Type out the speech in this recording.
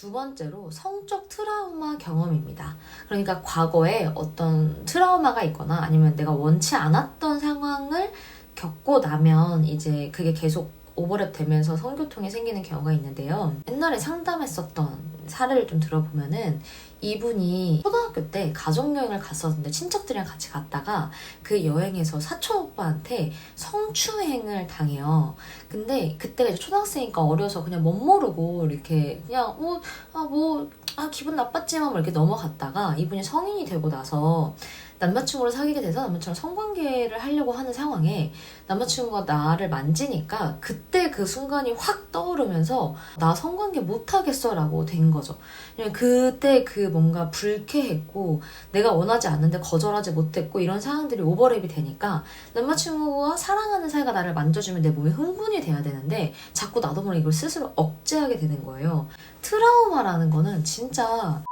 두 번째로 성적 트라우마 경험입니다. 그러니까 과거에 어떤 트라우마가 있거나 아니면 내가 원치 않았던 상황을 겪고 나면 이제 그게 계속 오버랩 되면서 성교통이 생기는 경우가 있는데요. 옛날에 상담했었던 사례를 좀 들어보면은 이분이 초등학교 때 가족여행을 갔었는데 친척들이랑 같이 갔다가 그 여행에서 사촌 오빠한테 성추행을 당해요. 근데 그때가 초등학생이니까 어려서 그냥 멋 모르고 이렇게 그냥 어, 아, 뭐, 아, 기분 나빴지만 뭐 이렇게 넘어갔다가 이분이 성인이 되고 나서 남자친구를 사귀게 돼서 남자친구랑 성관계를 하려고 하는 상황에 남자친구가 나를 만지니까 그때 그 순간이 확 떠오르면서 나 성관계 못하겠어 라고 된 거죠. 왜냐면 그때 그 뭔가 불쾌했고 내가 원하지 않는데 거절하지 못했고 이런 상황들이 오버랩이 되니까 남자친구와 사랑하는 사이가 나를 만져주면 내 몸이 흥분이 돼야 되는데 자꾸 나도 모르게 이걸 스스로 억제하게 되는 거예요. 트라우마라는 거는 진짜